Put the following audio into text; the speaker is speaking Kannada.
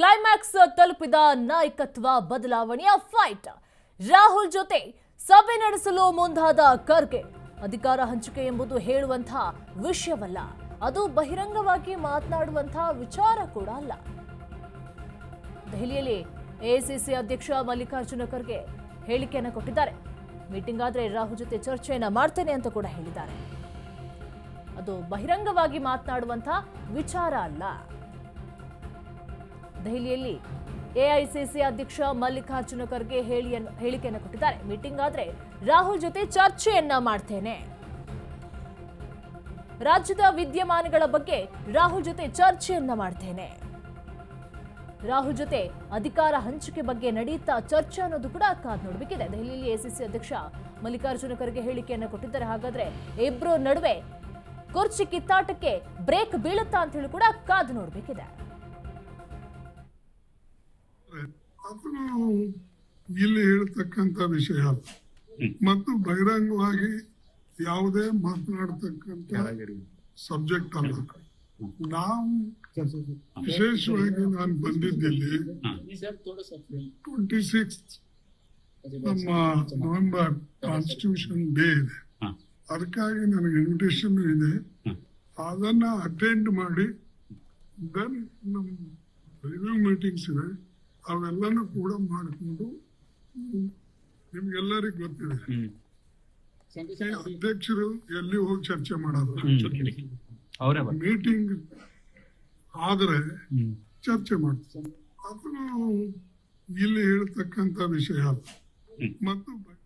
ಕ್ಲೈಮ್ಯಾಕ್ಸ್ ತಲುಪಿದ ನಾಯಕತ್ವ ಬದಲಾವಣೆಯ ಫೈಟ್ ರಾಹುಲ್ ಜೊತೆ ಸಭೆ ನಡೆಸಲು ಮುಂದಾದ ಖರ್ಗೆ. ಅಧಿಕಾರ ಹಂಚಿಕೆ ಎಂಬುದು ಹೇಳುವಂತಹ ವಿಷಯವಲ್ಲ. ಅದು ಬಹಿರಂಗವಾಗಿ ಮಾತನಾಡುವಂತಹ ವಿಚಾರ ಕೂಡ ಅಲ್ಲ. ದೆಹಲಿಯಲ್ಲಿ ಎಐಸಿಸಿ ಅಧ್ಯಕ್ಷ ಮಲ್ಲಿಕಾರ್ಜುನ ಖರ್ಗೆ ಹೇಳಿಕೆಯನ್ನು ಕೊಟ್ಟಿದ್ದಾರೆ. ಮೀಟಿಂಗ್ ಆದರೆ ರಾಹುಲ್ ಜೊತೆ ಚರ್ಚೆಯನ್ನ ಮಾಡ್ತೇನೆ ಅಂತ ಕೂಡ ಹೇಳಿದ್ದಾರೆ. ಅದು ಬಹಿರಂಗವಾಗಿ ಮಾತನಾಡುವಂತಹ ವಿಚಾರ ಅಲ್ಲ. ದೆಹಲಿಯಲ್ಲಿ ಎಐಸಿಸಿ ಅಧ್ಯಕ್ಷ ಮಲ್ಲಿಕಾರ್ಜುನ ಖರ್ಗೆ ಹೇಳಿಯನ್ನು ಹೇಳಿಕೆಯನ್ನು ಕೊಟ್ಟಿದ್ದಾರೆ. ಮೀಟಿಂಗ್ ಆದ್ರೆ ರಾಹುಲ್ ಜೊತೆ ಚರ್ಚೆಯನ್ನ ಮಾಡ್ತೇನೆ. ರಾಜ್ಯದ ವಿದ್ಯಮಾನಗಳ ಬಗ್ಗೆ ರಾಹುಲ್ ಜೊತೆ ಚರ್ಚೆಯನ್ನ ಮಾಡ್ತೇನೆ. ರಾಹುಲ್ ಜೊತೆ ಅಧಿಕಾರ ಹಂಚಿಕೆ ಬಗ್ಗೆ ನಡೆಯುತ್ತಾ ಚರ್ಚೆ ಅನ್ನೋದು ಕೂಡ ಕಾದ್ ನೋಡಬೇಕಿದೆ. ದೆಹಲಿಯಲ್ಲಿ ಎಸಿಸಿ ಅಧ್ಯಕ್ಷ ಮಲ್ಲಿಕಾರ್ಜುನ ಖರ್ಗೆ ಹೇಳಿಕೆಯನ್ನು ಕೊಟ್ಟಿದ್ದಾರೆ. ಹಾಗಾದ್ರೆ ಇಬ್ರು ನಡುವೆ ಕುರ್ಚಿ ಕಿತ್ತಾಟಕ್ಕೆ ಬ್ರೇಕ್ ಬೀಳುತ್ತಾ ಅಂತ ಹೇಳಿ ಕೂಡ ಕಾದು ನೋಡಬೇಕಿದೆ. ಅದು ಇಲ್ಲಿ ಹೇಳ್ತಕ್ಕಂಥ ವಿಷಯ ಅಲ್ಲ. ಮತ್ತು ಬಹಿರಂಗವಾಗಿ ಯಾವುದೇ ಮಾತನಾಡ್ತಕ್ಕಂಥ ಸಬ್ಜೆಕ್ಟ್ ಅಲ್ಲ. ನಾವು ವಿಶೇಷವಾಗಿ ನಾನು ಬಂದಿದ್ದಿಲ್ಲಿ ಟ್ವೆಂಟಿ ಸಿಕ್ಸ್ ನಮ್ಮ ನವೆಂಬರ್ ಕಾನ್ಸ್ಟಿಟ್ಯೂಷನ್ ಡೇ ಇದೆ. ಅದಕ್ಕಾಗಿ ನನಗೆ ಇನ್ವಿಟೇಷನ್ ಇದೆ. ಅದನ್ನ ಅಟೆಂಡ್ ಮಾಡಿ. ದೆನ್ ನಮ್ಮ ರಿವ್ಯೂ ಮೀಟಿಂಗ್ಸ್ ಇದೆ. ಅವೆಲ್ಲನೂ ಕೂಡ ಮಾಡಿಕೊಂಡು ನಿಮ್ಗೆಲ್ಲರಿಗೂ ಗೊತ್ತಿದೆ. ಅಧ್ಯಕ್ಷರು ಎಲ್ಲಿ ಹೋಗಿ ಚರ್ಚೆ ಮಾಡೋದು? ಮೀಟಿಂಗ್ ಆದ್ರೆ ಚರ್ಚೆ ಮಾಡ್ತಾರೆ. ಅದು ಇಲ್ಲಿ ಹೇಳ್ತಕ್ಕಂತ ವಿಷಯ. ಮತ್ತು